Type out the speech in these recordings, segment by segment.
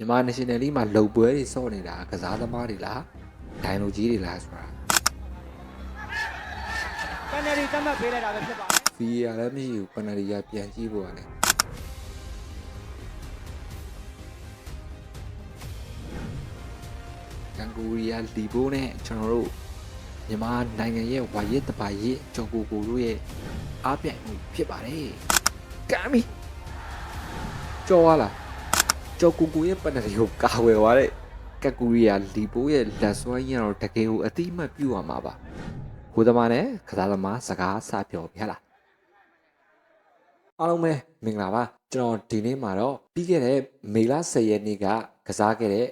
မြန်မာ national league မှာလုံပွဲတွေစော့နေတာကစားသမားတွေလားဒိုင်လိုကြီးတွေလားဆိုတာပန်နယ်တီသတ်မှတ်ပေးလိုက်တာပဲဖြစ်ပါတယ် VAR လည်းမရှိဘူး penalty ကပြန်ကြည့်ဖို့ကလည်းကန်ဂူရီယာလီဘိုနဲ့ကျွန်တော်တို့မြန်မာနိုင်ငံရဲ့ဝါရစ်တပါရစ်ဂျော်ကိုကိုတို့ရဲ့အားပြိုင်မှုဖြစ်ပါတယ်ကမ်းပြီကြော်သွားလား ဂျော်ကိုကိုရဲ့ penalty ကိုကာဝယ်သွားတဲ့ကန်ဂူရီယာလီဘိုရဲ့လက်စွမ်းရင်းတော့တကယ်ကိုအတိအမှတ်ပြုရမှာပါကိုသမားနဲ့ကစားသမားစကားစပြောပြလားအားလုံးပဲမင်္ဂလာပါကျွန်တော်ဒီနေ့မှာတော့ပြီးခဲ့တဲ့မေလ10ရက်နေ့က ကစားခဲ့တဲ့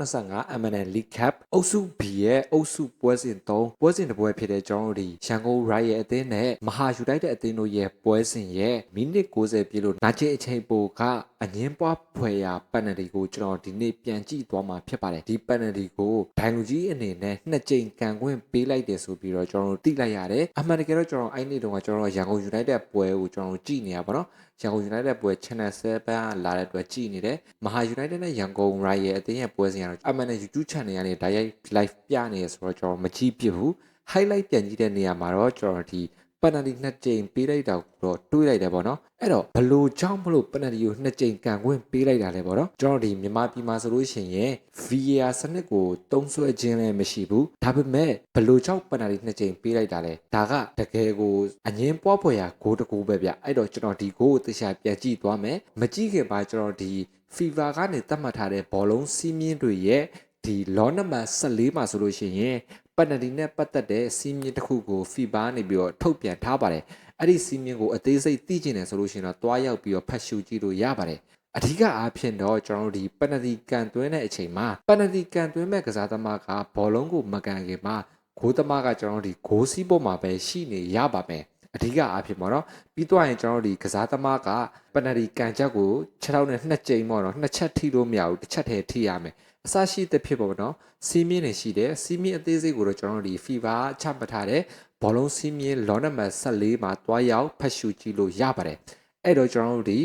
2025 MNN League Cup အုပ်စု B ရဲ့အုပ်စုပွဲစဉ်3ပွဲစဉ်တစ်ပွဲဖြစ်တဲ့ကျွန်တော်တို့ဒီရန်ကုန် Riot ရဲ့အသင်းနဲ့မဟာယူနိုက်တက်အသင်းတို့ရဲ့ပွဲစဉ်ရဲ့မိနစ်60ပြည့်လို့နာကျင်အချိန်ပိုကအငင်းပွားဖွယ်ရာပန်နတီကိုကျွန်တော်ဒီနေ့ပြန်ကြည့်သွားမှာဖြစ်ပါတယ်ဒီပန်နတီကိုဒိုင်လူကြီးအနေနဲ့နှစ်ကြိမ်ကန်ခွင့်ပေးလိုက်တယ်ဆိုပြီးတော့ကျွန်တော်တို့သိလိုက်ရတယ်အမှန်တကယ်တော့ကျွန်တော်အဲ့နေ့တုန်းကကျွန်တော်ရန်ကုန် United ပွဲကိုကျွန်တော်ကြည့်နေရပါတော့ ရန်ကုန် United ပွဲ Channel 7ကလာတဲ့အတွက်ကြည်နေတယ်မဟာ United နဲ့ရန်ကုန် Riot ရဲ့အသင်းရဲ့ပွဲစဉ်ကတော့အမှန်နဲ့ YouTube Channel ကနေဓာတ်ရိုက် live ပြနေရဆိုတော့ကျွန်တော်မကြည့်ဖြစ်ဘူး highlight ပြန်ကြည့်တဲ့နေရာမှာတော့ကျွန်တော်ဒီ penalty နှစ်ကြိမ်ပေးလိုက်တာကိုတော့တွေးလိုက်တယ်ပေါ့နော်အဲ့တော့ဘလို့ကြောင့်မလို့ penalty ကိုနှစ်ကြိမ်ကန်ခွင့်ပေးလိုက်တာလဲပေါ့နော်ကျွန်တော်ဒီမြန်မာပြည်မှာဆိုလို့ရှိရင် VAR စနစ်ကိုတုံးဆွဲခြင်းလည်းမရှိဘူးဒါပေမဲ့ဘလို့ကြောင့် penalty နှစ်ကြိမ်ပေးလိုက်တာလဲဒါကတကယ်ကိုအငင်းပွားဖွယ်ရာဂိုးတစ်ကူပဲဗျအဲ့တော့ကျွန်တော်ဒီဂိုးကိုတရားပြန်ကြည့်သွားမယ်မကြည့်ခင်ပါကျွန်တော်ဒီ FIFA ကနေသတ်မှတ်ထားတဲ့ဘောလုံးစီးမြင်းတွေရဲ့ဒီ law number 14မှာဆိုလို့ရှိရင် ပန်နတီနဲ့ပတ်သက်တဲ့စီးမြင့်တစ်ခုကို FIBA နေပြီးတော့ထုတ်ပြန်ထားပါတယ်အဲ့ဒီစီးမြင့်ကိုအသေးစိတ်သိကျင်တယ်ဆိုလို့ရှိရင်တော့တွားရောက်ပြီးတော့ဖတ်ရှုကြည့်လို့ရပါတယ်အဓိကအားဖြင့်တော့ကျွန်တော်တို့ဒီပန်နတီကန်သွင်းတဲ့အချိန်မှာပန်နတီကန်သွင်းမဲ့ကစားသမားကဘောလုံးကိုမကန်ခင်မှာဂိုးသမားကကျွန်တော်တို့ဒီဂိုးစီးပေါ်မှာပဲရှိနေရပါမယ်အဓိကအားဖြင့်ပေါ့နော်ပြီးတော့ရင်ကျွန်တော်တို့ဒီကစားသမားကပန်နတီကန်ချက်ကို6ထောက်နဲ့2ကြိမ်ပေါ့နော်နှစ်ချက်ထိလို့မရဘူးတစ်ချက်တည်းထိရမယ် အစရှိတဲ့ဖြစ်ပေါ့နော်စီးမြင့်နေရှိတယ်စီးမြင့်အသေးစိတ်ကိုတော့ကျွန်တော်တို့ဒီ FIFA ချမှတ်ထားတဲ့ဘောလုံးစီးမြင့်လောနံပါတ်14မှာတွားရောက်ဖတ်ရှုကြည့်လို့ရပါတယ်အဲ့တော့ကျွန်တော်တို့ဒီ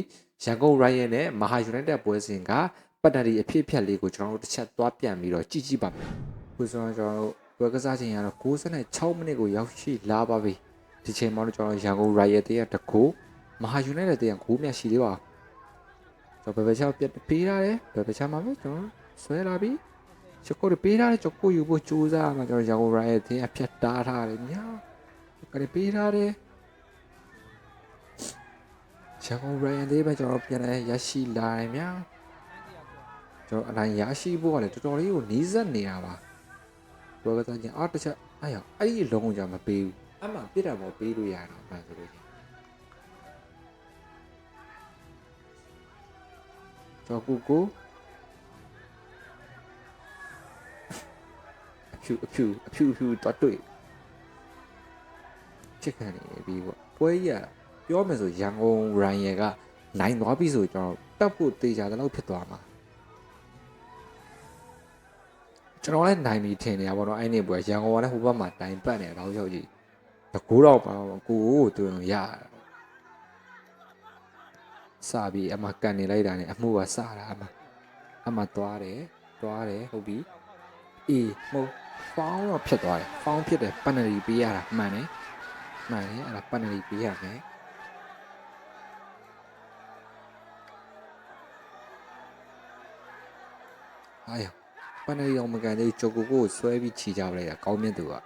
ရန်ကုန် Riot နဲ့မဟာ United ပွဲစဉ်ကပတ်တရီအဖြစ်အပျက်လေးကိုကျွန်တော်တို့တစ်ချက်သွားပြန်ပြီးတော့ကြည့်ကြည့်ပါမယ်ခုဆိုတော့ကျွန်တော်တို့ပွဲကစားချိန်ကတော့96မိနစ်ကိုရောက်ရှိလာပါပြီဒီချိန်မှာတော့ကျွန်တော်ရန်ကုန် Riot တဲ့တကူမဟာ United တဲ့ကဂိုးမြတ်ရှိသေးပါကျွန်တော်ဘယ်ဘက်ချောက်ပြတ်ပေးရတယ်ဘယ်ဘက်ချောက်မှာပဲကျွန်တော် ဆွဲလာပြီချက်ကိုပေးထားတဲ့ချက်ကိုယူဖို့ကြိုးစားမှာကျွန်တော်ရန်ကုန်ရိုင်ရဲ့တင်းအဖြတ်တားထားတယ်ညာကလေးပေးထားတယ်ရန်ကုန်ရိုင်ရဲ့တင်းပဲကျွန်တော်ပြန်လဲရရှိလာတယ်ညာကျွန်တော်အတိုင်းရရှိဖို့ကလည်းတော်တော်လေးကိုနီးစပ်နေတာပါဘောကစားချင်းအားတစ်ချက်အဲ့ရောက်အဲ့ဒီလုံးကိုじゃမပေးဘူးအမှပြစ်တာပေါ့ပေးလို့ရတာမှဆိုလို့ချင်းကျွန်တော်ကိုကို ဖြူအဖြူအဖြူအဖြူတော့တွေ့ချစ်ခံနေပြီပေါ့ပွဲကြီးကပြောမယ်ဆိုရန်ကုန်ရိုင်ရယ်ကနိုင်သွားပြီဆိုကျွန်တော်တက်ဖို့တေချာတဲ့လောက်ဖြစ်သွားမှာကျွန်တော်လည်းနိုင်ပြီထင်နေရပါတော့အဲ့နေ့ပွဲရန်ကုန်ကလည်းဟိုဘက်မှာတိုင်ပတ်နေတော့ရောက်ကြီးတကူတော့ပါကိုကိုကိုတွေ့ရစပြီးအမကန်နေလိုက်တာနဲ့အမှုကစတာအမအမသွားတယ်သွားတယ်ဟုတ်ပြီအေးမဟုတ် ဖောင်းတော့ဖြစ်သွားတယ်ဖောင်းဖြစ်တယ်ပန်နရီပေးရတာမှန်တယ်မှန်တယ်အဲ့ဒါပန်နရီပေးရမယ်အာယပန်နရီအောင်မကန်သေးဂျိုကိုကိုကိုဆွဲပြီးခြိကြပလိုက်တာကောင်းမြတ်သူကလက်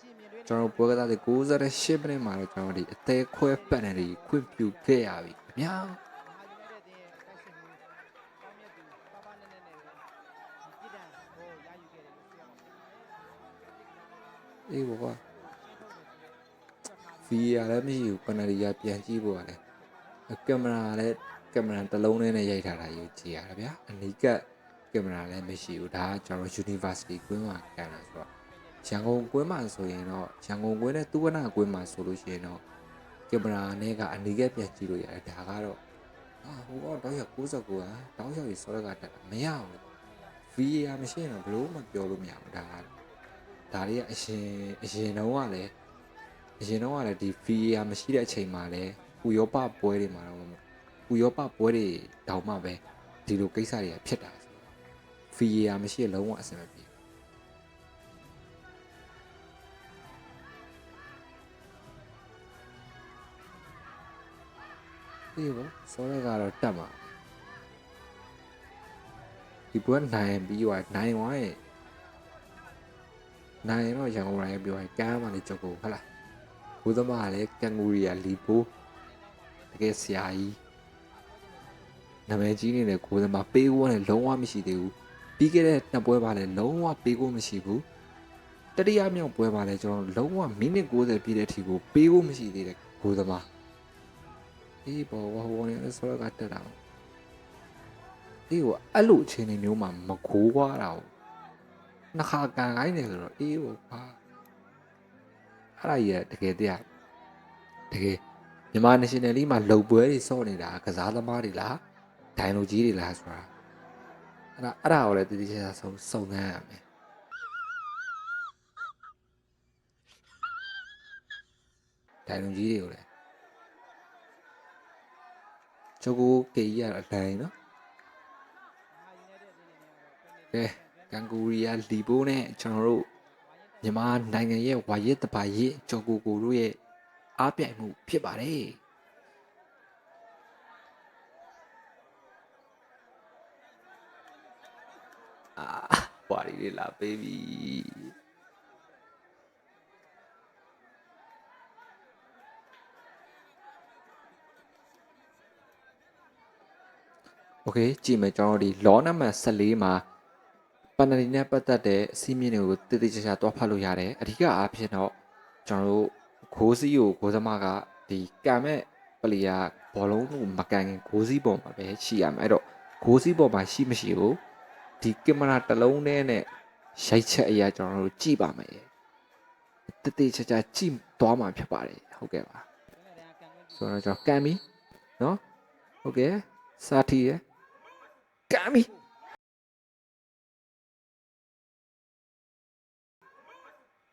ရှိမြင်တွေ့နေကျွန်တော်ပွဲကစားတဲ့68မိနစ်မှာတော့ကျွန်တော်ဒီအသေးခွဲပန်နရီခွင့်ပြုခဲ့ရပြီအများ မဟာယူနိုက်တက်တင်းရဲ့တိုက်စစ်မှုကောင်းမြတ်သူပါပါနဲ့နဲ့နဲ့ပဲဒီပြည်တန်ဟိုရယူခဲ့တယ်လို့ပြောရမှာဖြစ်ပါတယ် အေးဘောက VR လည်းမရှိဘူးပန်နရီကပြန်ကြည့်ဖို့ရတယ်ကင်မရာလည်းကင်မရာတစ်လုံးနဲ့နဲ့ရိုက်ထားတာယူကြည့်ရတာဗျာအနီးကပ်ကင်မရာလည်းမရှိဘူးဒါကကျွန်တော် University ကွင်းမှာကန်တာဆိုတော့ရန်ကုန်ကွင်းမှာဆိုရင်တော့ရန်ကုန်ကွင်းနဲ့သူဝနာကွင်းမှာဆိုလို့ရှိရင်တော့ကင်မရာနဲ့ကအနီးကပ်ပြန်ကြည့်လို့ရတယ်ဒါကတော့အာဟိုတော့တောက်ရ69ကတောက်ရကြီးစောရကတက်တာမရဘူး VAR မရှိရင်တော့ဘလို့မှပြောလို့မရဘူးဒါက ဒါတွေကအရင်အရင်တော့ကလည်းအရင်တော့ကလည်းဒီ VAR မရှိတဲ့အချိန်မှာလည်းဥရောပပွဲတွေမှာတော့ဥရောပပွဲတွေတောင်မှပဲဒီလိုကိစ္စတွေကဖြစ်တာဆိုတော့ VAR မရှိရင်လုံးဝအဆင်မပြေဘူးဒီဘောစောရကတော့တက်မှာဒီပွဲနိုင်ပြီးသွားနိုင်သွားရဲ့ နိုင်ရင်တော့ရန်ကုန်ရိုင်းပြောရင်ကမ်းမှလည်းကြောက်ကိုဟုတ်လားဘုသမားကလည်းကန်ဂူရီယာလီပိုတကယ်ဆရာကြီးနာမည်ကြီးနေတဲ့ကိုယ်သမားပေးဖို့နဲ့လုံးဝမရှိသေးဘူးပြီးခဲ့တဲ့နှစ်ပွဲပါလည်းလုံးဝပေးဖို့မရှိဘူးတတိယမြောက်ပွဲပါလည်းကျွန်တော်လုံးဝမိနစ်60ပြည့်တဲ့အထိကိုပေးဖို့မရှိသေးတဲ့ကိုယ်သမားအေးဘောဝဟိုနေဆိုတော့ကတက်တာအေးကိုအဲ့လိုအချိန်မျိုးမှာမခိုးွားတာကို နှစ်ခါကန်ခိုင်းနေဆိုတော့အေးဘောပါအဲ့ဒါကြီးကတကယ်တရားတကယ်မြန်မာ national league မှာလုံပွဲတွေစော့နေတာကစားသမားတွေလားဒိုင်လိုကြီးတွေလားဆိုတာအဲ့ဒါအဲ့ဒါကိုလည်းတတိယချာဆုံးစုံစမ်းရမယ်ဒိုင်လိုကြီးတွေကိုလည်းချိုကိုကေကြီးရအတိုင်းနော်ကဲ ကန်ဂူရီယာလီဘိုနဲ့ကျွန်တော်တို့မြန်မာနိုင်ငံရဲ့ဝါရစ်တပါရစ်ဂျော်ကိုကိုတို့ရဲ့အားပြိုင်မှုဖြစ်ပါတယ်အာဝါရီလေးလာပေးပြီโอเคကြည့်မယ်ကျွန်တော်တို့ဒီ law number 14မှာ ပန်နရီနဲ့ပတ်သက်တဲ့အစည်းအမြင့်တွေကိုတည်တည်ချာချာတွားဖတ်လို့ရတယ်အဓိကအားဖြင့်တော့ကျွန်တော်တို့ဂိုးစီးကိုဂိုးသမားကဒီကံမဲ့ပလီယာဘောလုံးကိုမကန်ခင်ဂိုးစီးပေါ်မှာပဲရှိရမယ်အဲ့တော့ဂိုးစီးပေါ်မှာရှိမရှိဘူးဒီကင်မရာတစ်လုံးနဲ့နဲ့ရိုက်ချက်အရာကျွန်တော်တို့ကြည့်ပါမယ်တည်တည်ချာချာကြည့်သွားမှာဖြစ်ပါတယ်ဟုတ်ကဲ့ပါဆိုတော့ကျွန်တော်ကန်ပြီနော်ဟုတ်ကဲ့စာထီရယ်ကန်ပြီ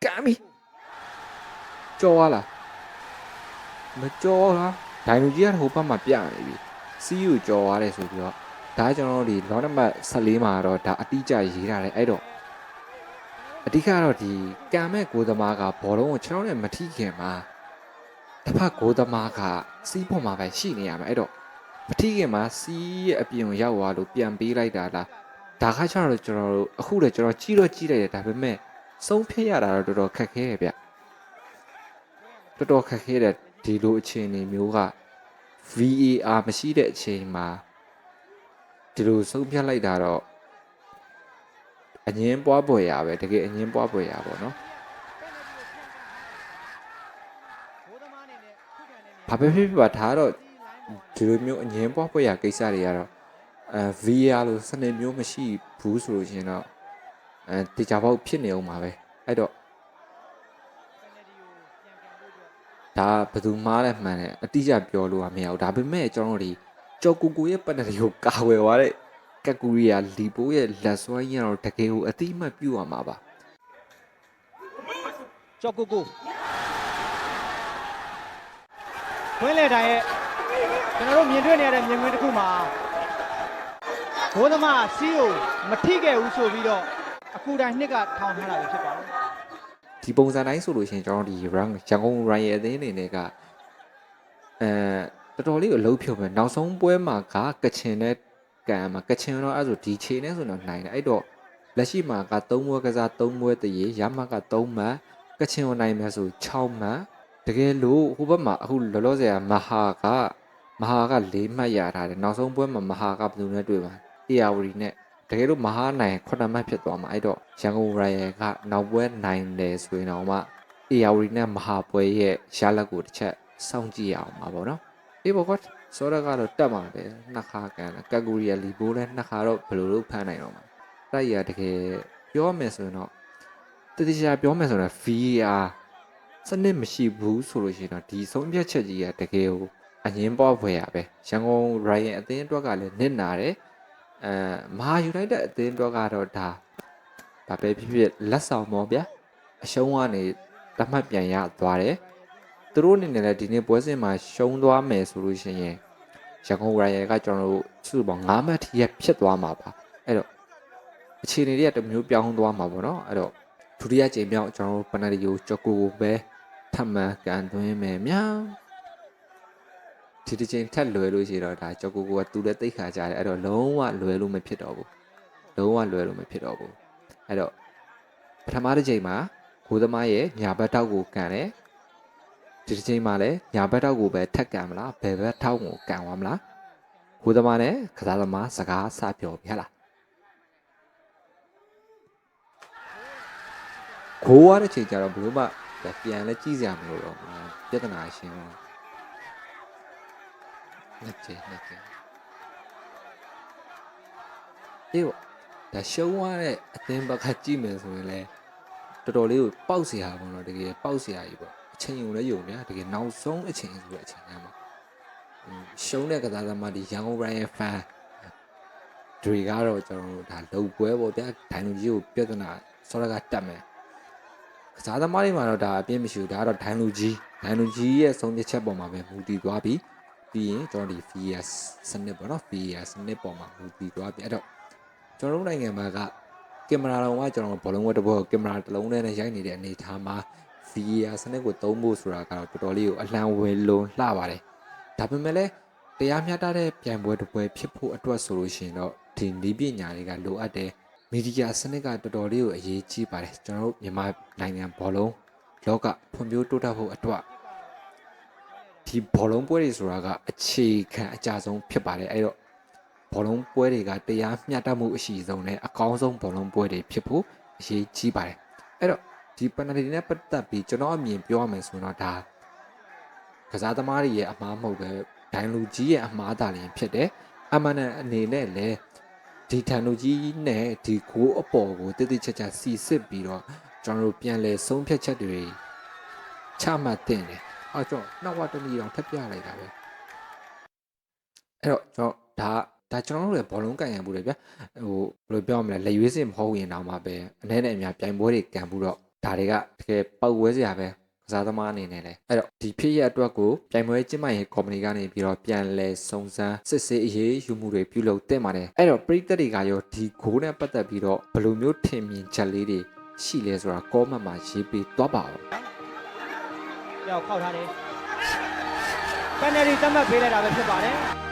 ကမ်းပြီကြော်ရလားမကြော်လားဒိုင်လူကြီးကဟိုဘက်မှာပြနေပြီစီးယူကြော်ရတယ်ဆိုပြီးတော့ဒါကျွန်တော်တို့ဒီလောနံပါတ်14မှာတော့ဒါအတိအကျရေးထားတယ်အဲ့တော့အဓိကတော့ဒီကံမဲ့ကိုသမားကဘောလုံးကိုကျွန်တော်နဲ့မထိခင်မှာတစ်ဖက်ကိုသမားကစီးပေါ်မှာပဲရှိနေရမှာအဲ့တော့မထိခင်မှာစီးရဲ့အပြင်ကိုရောက်သွားလို့ပြန်ပေးလိုက်တာလားဒါခါကျတော့ကျွန်တော်တို့အခုလည်းကျွန်တော်ကြီးတော့ကြီးလိုက်တယ်ဒါပေမဲ့ ဆုံးဖြတ်ရတာတော့တော်တော်ခက်ခဲရဲ့ဗျတော်တော်ခက်ခဲတဲ့ဒီလိုအခြေအနေမျိုးက VAR မရှိတဲ့အချိန်မှာဒီလိုဆုံးဖြတ်လိုက်တာတော့အငင်းပွားပွေရပဲတကယ်အငင်းပွားပွေရပါတော့နော်ဘာပဲဖြစ်ဖြစ်ပါဒါကတော့ဒီလိုမျိုးအငင်းပွားပွေရကိစ္စတွေကတော့အဲ VAR လို့စနစ်မျိုးမရှိဘူးဆိုလို့ရှိရင်တော့ အဲတေချာပေါက်ဖြစ်နေအောင်ပါပဲအဲ့တော့ဒါဘယ်သူမှားလဲမှန်တယ်အတိအကျပြောလို့ကမရဘူးဒါပေမဲ့ကျွန်တော်တို့ဒီကြော်ကူကူရဲ့ပတ်သက်ကိုကာဝယ်သွားတဲ့ကက်ကူရီယာလီပိုရဲ့လက်စွမ်းရင်းတော့တကယ်ကိုအတိအမှတ်ပြုရမှာပါကြောက်ကိုကိုခွင်းလေတိုင်းရဲ့ကျွန်တော်တို့မြင်တွေ့နေရတဲ့မြင်ကွင်းတစ်ခုမှာဘိုးသမားစီးကိုမထိခဲ့ဘူးဆိုပြီးတော့ အခုတိုင်းနှစ်ကထောင်ထားတာပဲဖြစ်ပါတယ်ဒီပုံစံတိုင်းဆိုလို့ရှိရင်ကျွန်တော်ဒီ run ရန်ကုန် run ရဲ့အသင်းအနေနဲ့ကအဲတော်တော်လေးကိုအလုပ်ဖြုတ်မယ်နောက်ဆုံးပွဲမှာကကချင်နဲ့ကန်မှာကချင်တော့အဲ့ဆိုဒီခြေနဲ့ဆိုတော့နိုင်တယ်အဲ့တော့လက်ရှိမှာက3ပွဲကစား3ပွဲတရေရမက3မှတ်ကချင်ကိုနိုင်မယ်ဆို6မှတ်တကယ်လို့ဟိုဘက်မှာအခုလောလောဆယ်ကမဟာကမဟာက4မှတ်ရထားတယ်နောက်ဆုံးပွဲမှာမဟာကဘယ်သူနဲ့တွေ့မှာတရားဝတီနဲ့ တကယ်လို့မဟာနိုင်ခုနှစ်မှတ်ဖြစ်သွားမှာအဲ့တော့ရန်ကုန်ရိုင်ရယ်ကနောက်ပွဲနိုင်တယ်ဆိုရင်တော့မှအေယာဝတီနဲ့မဟာပွဲရဲ့ရလဒ်ကိုတစ်ချက်စောင့်ကြည့်ရအောင်ပါဗောနော်အေးဘောကတ်စောရကတော့တက်မှာပဲနှစ်ခါကန်ကက်ဂူရီယာလီဘိုးလည်းနှစ်ခါတော့ဘယ်လိုလုပ်ဖမ်းနိုင်တော့မှာတိုက်ရတကယ်ပြောမယ်ဆိုရင်တော့တတိယပြောမယ်ဆိုတော့ VAR စနစ်မရှိဘူးဆိုလို့ရှိရင်တော့ဒီဆုံးဖြတ်ချက်ကြီးကတကယ်ကိုအငင်းပွားဖွယ်ရပဲရန်ကုန်ရိုင်ရယ်အသင်းအတွက်ကလည်းနစ်နာတယ် အဲမဟာယူနိုက်တက်အသင်းတော့ကတော့ဒါဘာပဲဖြစ်ဖြစ်လက်ဆောင်မောဗျာအရှုံးကနေတတ်မှတ်ပြန်ရသွားတယ်သူတို့အနေနဲ့လည်းဒီနေ့ပွဲစဉ်မှာရှုံးသွားမယ်ဆိုလို့ရှိရင်ရန်ကုန်ရိုင်ယာကကျွန်တော်တို့စုစုပေါင်း9မှတ်ထိရဖြစ်သွားမှာပါအဲ့တော့အခြေအနေတွေကတစ်မျိုးပြောင်းသွားမှာပေါ့နော်အဲ့တော့ဒုတိယကြိမ်မြောက်ကျွန်တော်တို့ပနရီယိုဂျိုကိုကိုပဲထပ်မံကန်သွင်းမယ်မြောင်း ဒီတစ်ချိန်ထက်လွယ်လို့ရှိတော့ဒါဂျိုကိုကိုကသူလည်းသိခါကြတယ်အဲ့တော့လုံးဝလွယ်လို့မဖြစ်တော့ဘူးလုံးဝလွယ်လို့မဖြစ်တော့ဘူးအဲ့တော့ပထမတစ်ချိန်မှာဂိုးသမားရဲ့ညာဘက်ထောက်ကိုကန်တယ်ဒီတစ်ချိန်မှာလည်းညာဘက်ထောက်ကိုပဲထက်ကန်မလားဘယ်ဘက်ထောက်ကိုကန်သွားမလားကိုသမားနဲ့ကစားသမားစကားစပြောပြီဟဟလားကိုရတဲ့ချိန်ကျတော့ဘလို့မှပြန်လဲကြည့်စရာမလိုတော့ဘူးပြဿနာရှင်းတော့ လက်ချေလက်ချေအေးဒါရှုံးသွားတဲ့အသင်းဘက်ကကြည့်မယ်ဆိုရင်လည်းတော်တော်လေးကိုပေါက်เสียပါတော့တကယ်ပေါက်เสียကြီးပေါ့ အချိန်ယူလဲယူနေတကယ်နောက်ဆုံးအချိန်ဆိုတဲ့အချိန်ကမှာရှုံးတဲ့ကစားသမားဒီရန်ကုန်ဘရိုင်ယန်ဖန်တွေကတော့ကျွန်တော်တို့ဒါလုံပွဲပေါ့ဗျာဒိုင်လူကြီးကိုပြဿနာစောရကတက်မယ်ကစားသမားတွေမှာတော့ဒါအပြင်းမရှိဘူးဒါကတော့ဒိုင်လူကြီးဒိုင်လူကြီးရဲ့ဆုံးဖြတ်ချက်ပေါ်မှာပဲမူတည်သွားပြီး ပြီးရင်ကျွန်တော်ဒီ VS စနစ်ပေါ့နော် VS စနစ်ပေါ်မှာမူတည်သွားပြီးအဲ့တော့ကျွန်တော်တို့နိုင်ငံမှာကကင်မရာတော်ကကျွန်တော်ဘောလုံးဝက်တစ်ဘောကင်မရာတစ်လုံးနဲ့ရိုက်နေတဲ့အနေအထားမှာ VAR စနစ်ကိုသုံးဖို့ဆိုတာကတော့တော်တော်လေးကိုအလံဝယ်လုံးလှပါတယ်။ဒါပေမဲ့လည်းတရားမျှတတဲ့ပြိုင်ပွဲတစ်ပွဲဖြစ်ဖို့အတွက်ဆိုလို့ရှိရင်တော့ဒီနည်းပညာတွေကလိုအပ်တယ်။မီဒီယာစနစ်ကတော်တော်လေးကိုအရေးကြီးပါတယ်။ကျွန်တော်တို့မြန်မာနိုင်ငံဘောလုံးလောကဖွံ့ဖြိုးတိုးတက်ဖို့အတွက် ဒီဘောလုံးပွဲတွေဆိုတာကအခြေခံအကြဆုံးဖြစ်ပါတယ်။အဲ့တော့ဘောလုံးပွဲတွေကတရားမျှတမှုအရှိဆုံးနဲ့အကောင်းဆုံးဘောလုံးပွဲတွေဖြစ်ဖို့အရေးကြီးပါတယ်။အဲ့တော့ဒီပန်နယ်တီနဲ့ပတ်သက်ပြီးကျွန်တော်အမြင်ပြောရမယ်ဆိုတော့ဒါကစားသမားတွေရဲ့အမားမဟုတ်ပဲဒိုင်လူကြီးရဲ့အမားတာလင်ဖြစ်တယ်အမှန်နဲ့အနေနဲ့လည်းဒီထန်လူကြီးနဲ့ဒီကိုအပေါ်ကိုတိတိကျကျစီစစ်ပြီးတော့ကျွန်တော်တို့ပြန်လဲဆုံးဖြတ်ချက်တွေချမှတ်တင်တယ် အော်ကျွန်တော်နောက်ဝတ္တမီတော့ထပ်ပြလိုက်တာပဲအဲ့တော့ကျွန်တော်ဒါဒါကျွန်တော်တို့လည်းဘောလုံးကန်ရံဘူးလေဗျဟိုဘယ်လိုပြောရမလဲလက်ရွေးစင်မဟုတ်ရင်တော့မှပဲအနေနဲ့အများပြိုင်ပွဲတွေကန်ဘူးတော့ဒါတွေကတကယ်ပောက်ဝဲစရာပဲကစားသမားအနေနဲ့လဲအဲ့တော့ဒီဖြစ်ရအတွက်ကိုပြိုင်ပွဲကျင်းပရေးကော်မတီကနေပြီးတော့ပြန်လဲစုံစမ်းစစ်ဆေးအရေးယူမှုတွေပြုလုပ်တင်ပါတယ်အဲ့တော့ပရိသတ်တွေကရောဒီဂိုးနဲ့ပတ်သက်ပြီးတော့ဘယ်လိုမျိုးထင်မြင်ချက်လေးတွေရှိလဲဆိုတာကောမန့်မှာရေးပေးသွားပါဦး။ ကြောက်ခောက်ထားတယ်။ပန်နယ်တီသတ်မှတ်ပေးလိုက်တာပဲဖြစ်ပါတယ်။